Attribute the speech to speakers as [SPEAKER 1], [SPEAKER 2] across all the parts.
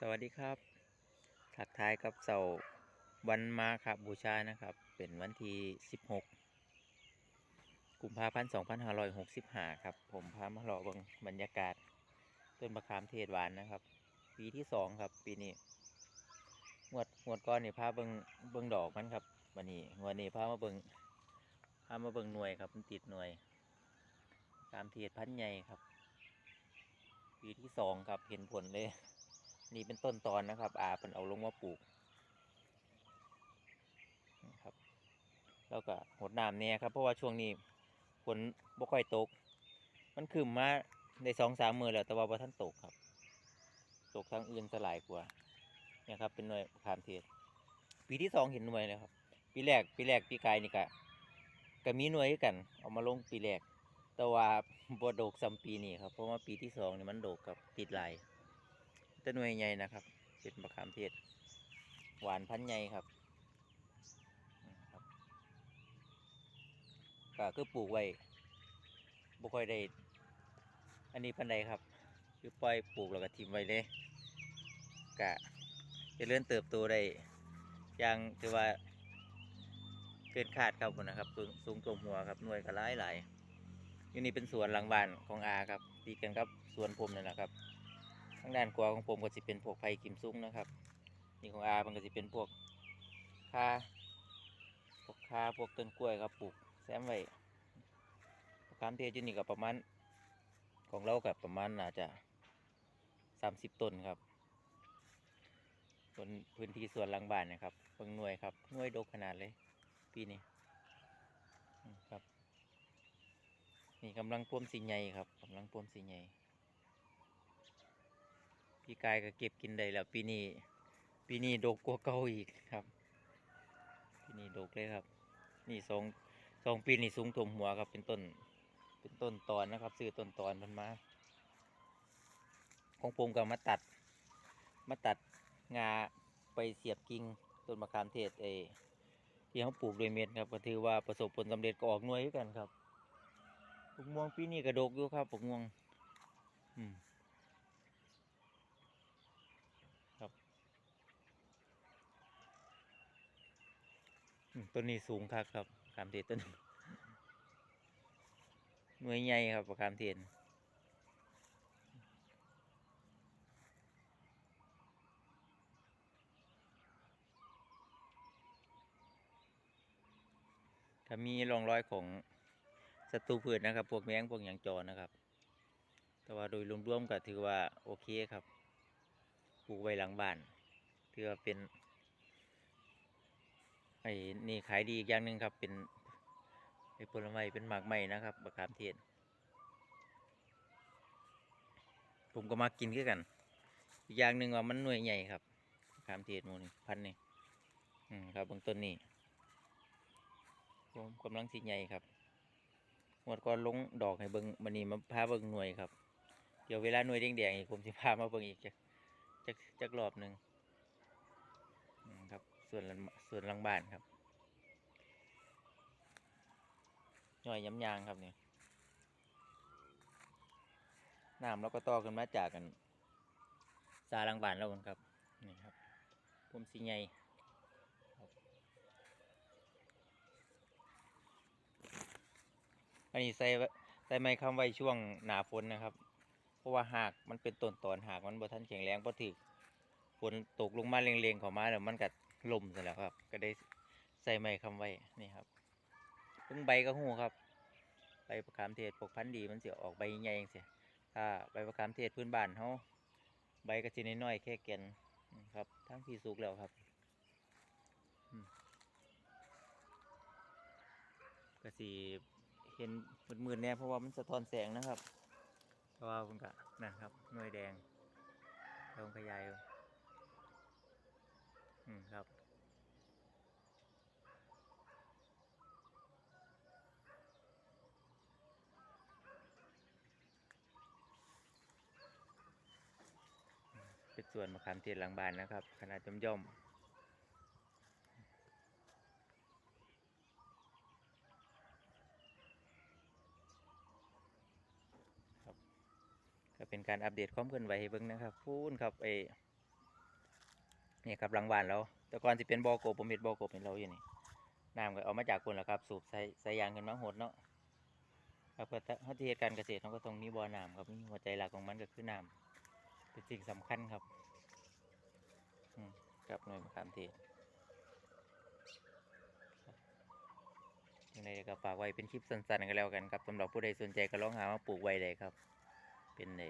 [SPEAKER 1] สวัสดีครับ ทักทายกับเสาวันมาครับบูชานะครับ เป็นวันที่ 16 กุมภาพันธ์ 2565 ครับ ผมพามาหล่อบิงบรรยากาศ ต้นมะขามเทศหวานนะครับ ปีที่ 2 ครับ ปีนี้งวดงวดก้อนนี่พาเบิงเบิงดอกมันครับวันนี้งวดนี้พามาเบิงพามาเบิงหน่วยครับมันติดหน่วยมะขามเทศพันใหญ่ครับ ปีที่สองครับเห็นผลเลย นี่เป็นต้นตอนนะครับ อาเป็นเอาลงมาปลูกนะครับ แล้วก็หดน้ำเนี่ยครับ เพราะว่าช่วงนี้ฝนบ่ค่อยตก มันคืมมาในสองสามมือแล้วแต่ว่าบ่ท่านตกครับ ตกทางอื่นสลายกว่าเนี่ยครับ เป็นหน่วยขามเทศ ปีที่สองเห็นหน่วยเลยครับ ปีแรกปีแรกปีกายนี่ก็ก็มีหน่วยกัน เอามาลงปีแรกแต่ว่าบ่โดกซ้ำปีนี้ครับ เพราะว่าปีที่สองนี่มันโดกกับติดลาย ต้นวยใหญ่นะครับ เป็นมะขามเทศ หวานพันใหญ่ครับก็คือปลูกไว้บ่ค่อยได้ อันนี้พันใดครับ คือปล่อยปลูกแล้วก็ทิ้งไว้เลยกะจะเลื่อนเติบโตได้อย่างถือว่าเกินคาดครับผมนะครับสูงสูงกว่หัวครับหน่วยก็หลายหลายอยู่นี่เป็นสวนหลังบ้านของอาครับตีกันครับสวนผมนั่นแหละครับางด้านขวาของผมก็จะเป็นพวกไผ่กิมซุ้งนะครับนี่ของอามันก็จะเป็นพวกคาพวกคาพวกต้นกล้วยครับปลูกแซมไว้มะขามเทศอยู่นี่ก็ประมาณของเรากับประมาณอาจจะสามสิบต้นครับบนพื้นที่สวนหลังบ้านนะครับเบิ่งหน่วยครับหน่วยดกขนาดเลยปีนี้ครับนี่กำลังพ่วมสีใหญ่ครับกำลังพ่วมสีใหญ่ พี่กายก็เก็บกินได้แล้ว ปีนี้ปีนี้ดกกว่าเก่าอีกครับ ปีนี้ดกเลยครับ นี่สองสองปีนี่สูงถมหัวครับเป็นต้น เป็นต้นตอนนะครับซื้อต้นตอนมันมา ของผมก็มาตัด มาตัดงาไปเสียบกิ่งต้นมะขามเทศเอที่เขาปลูกโดวยเม็ดครับก็ถือว่าประสบผลสำเร็จก็ออกหน่วยกันครับปลูกม่วงปีนี้ก็ดกอยู่ครับปลูกม่วง อืม ต้นนี้สูงครับครับขามเทศต้นหน่วยใหญ่ครับมะขามเทศถ้ามีร่องรอยของศัตรูพืชนะครับ พวกแมงพวกหยางจอนะครับ แต่ว่าโดยรวมๆก็ถือว่าโอเคครับ ปลูกไว้หลังบ้าน ถือว่าเป็น ไอ้นี่ขายดีอีกอย่างหนึ่งครับ เป็นไอ้ผลไม้เป็นหมากไม้นะครับมะขามเทศผมก็มากินคือกัน อีกอย่างหนึ่งว่ามันหน่วยใหญ่ครับมะขามเทศมูนี่พันนี่อืมครับเบางต้นนี่ผมกำลังสิใหญ่ครับหมดก่อนลงดอกให้เบิงมันนี่มาพาเบิงหน่วยครับ เดี๋ยวเวลาหน่วยแดงๆอีกผมจะพามาเบิงอีกจักจักรอบหนึ่งครับ ส่วนลังส่วนหลังบ้านครับย่อยย้ำยางครับเนี่ยน้ำเราก็ต่อขึ้นมาจากกันซาหลังบ้านเรากันครับนี่ครับผมสีใหญ่อันนี้ใส่ไว้ใส่ไม้คำไว้ช่วงหนาฝนนะครับ เพราะว่าหากมันเป็นต้นตอนหากมันบ่ทันแข็งแรงบ่ถึกฝนตกลงมาเร็งๆเข้ามาแล้วมันกัด ลมซะแล้วครับ ก็ได้ใส่ไม้คำไว้นี่ครับเพิ่งใบก็หูครับใบประคามเทศปกพันธุ์ดีมันเสียออกใบใหญ่เองเสียถ้าใบประคามเทศพื้นบ้านเขาใบก็จะน้อยแค่แก่นครับทั้งที่สุกแล้วครับอืมก็สีเห็นมืดๆแน่เพราะว่ามันสะท้อนแสงนะครับเพราะว่ามันก็นะครับหน่วยแดงลองขยายอืมครับ ส่วนมะขามเทศหลังบ้านนะครับ ขนาดย่อมย่อมๆครับก็เป็นการอัปเดตความเคลื่อนไหวให้เบิ่งนะครับพูนครับไอเนี่ยครับหลังบ้านเราแต่ก่อนสิเป็นบ่อกบผมเห็นบ่อกบเป็นเราอยู่นี่น้ำก็เอามาจากคนละครับ สูบใส่ใส่ยางขึ้นมาหดเนาะครับเพื่อเขาที่เหตุการเกษตรเขาก็ต้องมีบ่อน้ำครับนี่หัวใจหลักของมันก็คือน้ำ เป็นสิ่งสำคัญครับกับหน่วยมะขามเทศยังไงก็ฝากไว้เป็นคลิปสั้นๆกันแล้วกันครับสำหรับผู้ใดสนใจก็ลองหามาปลูกไว้เลยครับ เป็นใน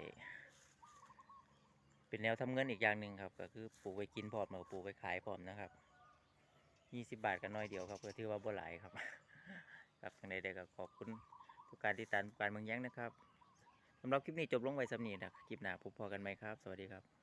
[SPEAKER 1] เป็นแนวทำเงินอีกอย่างหนึ่งครับ ก็คือปลูกไว้กินพร้อมแล้วก็ปลูกไว้ขายพร้อมนะครับยี่สิบบาทก็น้อยเดียวครับก็ถือว่าบ่หลายครับ ครับทางใดๆก็ขอบคุณทุกการติดตามการเมืองแย้งนะครับ สำหรับคลิปนี้จบลงไว้สำนีนะคลิปหน้าพบพอกันไหมครับ สวัสดีครับ